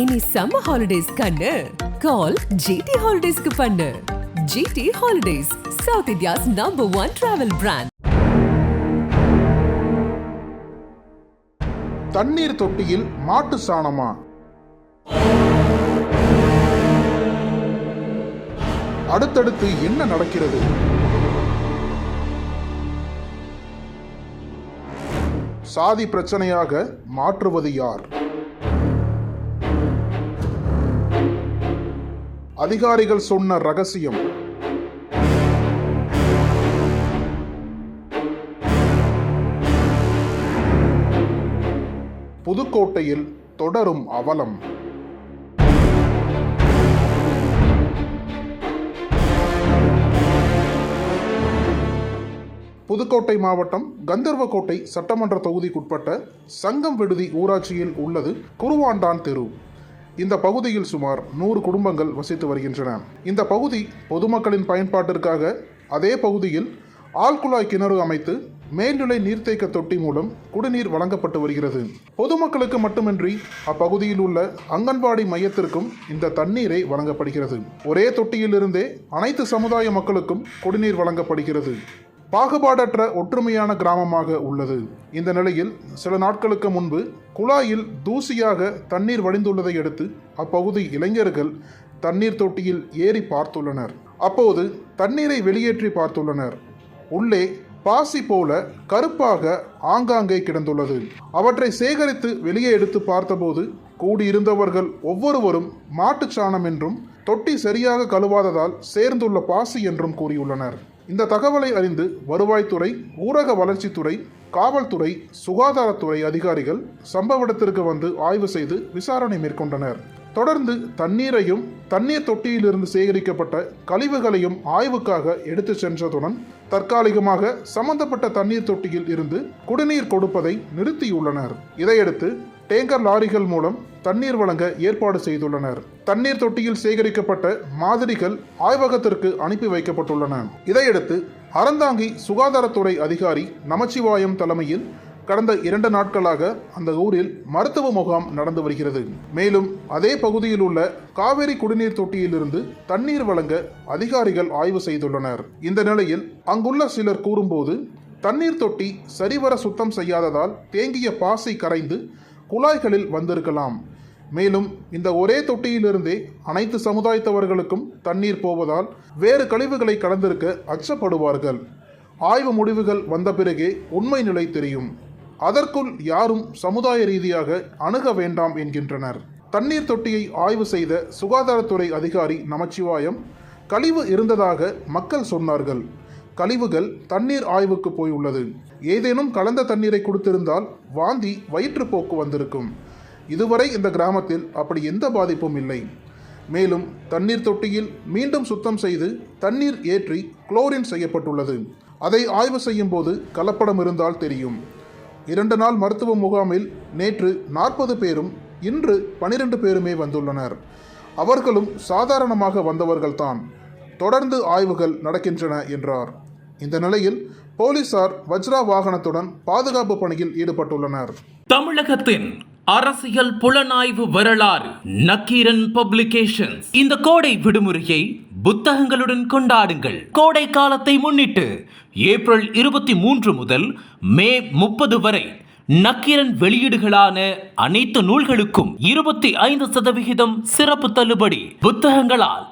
இனி summer holidays கண்ணு. கால் GT ஹாலிடேஸ்க்கு பண்ணு. GT holidays south India's number one travel brand தண்ணீர் தொட்டியில் மாட்டு சாணமா? அடுத்தடுத்து என்ன நடக்கிறது? சாதி பிரச்சனையாக மாற்றுவது யார்? அதிகாரிகள் சொன்ன ரகசியம். புதுக்கோட்டையில் தொடரும் அவலம். புதுக்கோட்டை மாவட்டம் கந்தர்வக்கோட்டை சட்டமன்ற தொகுதிக்குட்பட்ட சங்கம் விடுதி ஊராட்சியில் உள்ளது குருவாண்டான் தெரு. இந்த பகுதியில் சுமார் நூறு குடும்பங்கள் வசித்து வருகின்றன. இந்த பகுதி பொதுமக்களின் பயன்பாட்டிற்காக அதே பகுதியில் ஆழ்குழாய் கிணறு அமைத்து மேல்நிலை நீர்த்தேக்க தொட்டி மூலம் குடிநீர் வழங்கப்பட்டு வருகிறது. பொதுமக்களுக்கு மட்டுமின்றி அப்பகுதியில் உள்ள அங்கன்வாடி மையத்திற்கும் இந்த தண்ணீரை வழங்கப்படுகிறது. ஒரே தொட்டியிலிருந்தே அனைத்து சமுதாய மக்களுக்கும் குடிநீர் வழங்கப்படுகிறது. பாகுபாடற்ற ஒற்றுமையான கிராமமாக உள்ளது. இந்த நிலையில் சில நாட்களுக்கு முன்பு குழாயில் தூசியாக தண்ணீர் வடிந்துள்ளதை அடுத்து அப்பகுதி இளைஞர்கள் தண்ணீர் தொட்டியில் ஏறி பார்த்துள்ளனர். அப்போது தண்ணீரை வெளியேற்றி பார்த்துள்ளனர். உள்ளே பாசி போல கருப்பாக ஆங்காங்கே கிடந்துள்ளது. அவற்றை சேகரித்து வெளியே எடுத்து பார்த்தபோது கூடியிருந்தவர்கள் ஒவ்வொருவரும் மாட்டுச் சாணம் என்றும் தொட்டி சரியாக கழுவாததால் சேர்ந்துள்ள பாசி என்றும் கூறியுள்ளனர். இந்த தகவலை அறிந்து வருவாய்த்துறை ஊரக வளர்ச்சித்துறை காவல்துறை சுகாதாரத்துறை அதிகாரிகள் சம்பவ இடத்திற்கு வந்து ஆய்வு செய்து விசாரணை மேற்கொண்டனர். தொடர்ந்து தண்ணீரையும் தண்ணீர் தொட்டியிலிருந்து சேகரிக்கப்பட்ட கழிவுகளையும் ஆய்வுக்காக எடுத்து சென்றதுடன் தற்காலிகமாக சம்பந்தப்பட்ட தண்ணீர் தொட்டியில் இருந்து குடிநீர் கொடுப்பதை நிறுத்தியுள்ளனர். இதையடுத்து டேங்கர் லாரிகள் மூலம் தண்ணீர் வழங்க ஏற்பாடு செய்துள்ளனர். தண்ணீர் தொட்டியில் சேகரிக்கப்பட்ட மாதிரிகள் ஆய்வகத்திற்கு அனுப்பி வைக்கப்பட்டுள்ளன. இதையடுத்து அறந்தாங்கி சுகாதாரத்துறை அதிகாரி நமச்சிவாயம் தலைமையில் கடந்த இரண்டு நாட்களாக அந்த ஊரில் மருத்துவ முகாம் நடந்து வருகிறது. மேலும் அதே பகுதியில் உள்ள காவேரி குடிநீர் தொட்டியிலிருந்து தண்ணீர் வழங்க அதிகாரிகள் ஆய்வு செய்துள்ளனர். இந்த நிலையில் அங்குள்ள சிலர் கூறும்போது தண்ணீர் தொட்டி சரிவர சுத்தம் செய்யாததால் தேங்கிய பாசி கரைந்து குழாய்களில் வந்திருக்கலாம். மேலும் இந்த ஒரே தொட்டியிலிருந்தே அனைத்து சமுதாயத்தவர்களுக்கும் தண்ணீர் போவதால் வேறு கழிவுகளை கலந்திருக்க அச்சப்படுவார்கள். ஆய்வு முடிவுகள் வந்த பிறகே உண்மை நிலை தெரியும். அதற்குள் யாரும் சமுதாய ரீதியாக அணுக வேண்டாம் என்கின்றனர். தண்ணீர் தொட்டியை ஆய்வு செய்த சுகாதாரத்துறை அதிகாரி நமச்சிவாயம் கழிவு இருந்ததாக மக்கள் சொன்னார்கள். கழிவுகள் தண்ணீர் ஆய்வுக்கு போய் உள்ளது. ஏதேனும் கலந்த தண்ணீரை கொடுத்திருந்தால் வாந்தி வயிற்றுப்போக்கு வந்திருக்கும். இதுவரை இந்த கிராமத்தில் அப்படி எந்த பாதிப்பும் இல்லை. மேலும் தண்ணீர் தொட்டியில் மீண்டும் சுத்தம் செய்து தண்ணீர் ஏற்றி குளோரின் செய்யப்பட்டுள்ளது. அதை ஆய்வு செய்யும் போது கலப்படம் இருந்தால் தெரியும். இரண்டு நாள் மருத்துவ முகாமில் நேற்று நாற்பது பேரும் இன்று பனிரெண்டு பேருமே வந்துள்ளனர். அவர்களும் சாதாரணமாக வந்தவர்கள்தான். தொடர்ந்து ஆய்வுகள் நடக்கின்றன என்றார். இந்த நிலையில் போலீசார் வஜ்ரா வாகனத்துடன் பாதுகாப்பு பணியில் ஈடுபட்டுள்ளனர். தமிழகத்தின் அரசியல் புலனாய்வு வரலாறு நக்கீரன் பப்ளிகேஷன்ஸ். இந்த கோடை விடுமுறையை புத்தகங்களுடன் கொண்டாடுங்கள். கோடை காலத்தை முன்னிட்டு ஏப்ரல் இருபத்தி மூன்று முதல் மே முப்பது வரை நக்கீரன் வெளியீடுகளான அனைத்து நூல்களுக்கும் இருபத்தி ஐந்து சதவிகிதம் சிறப்பு தள்ளுபடி புத்தகங்களால்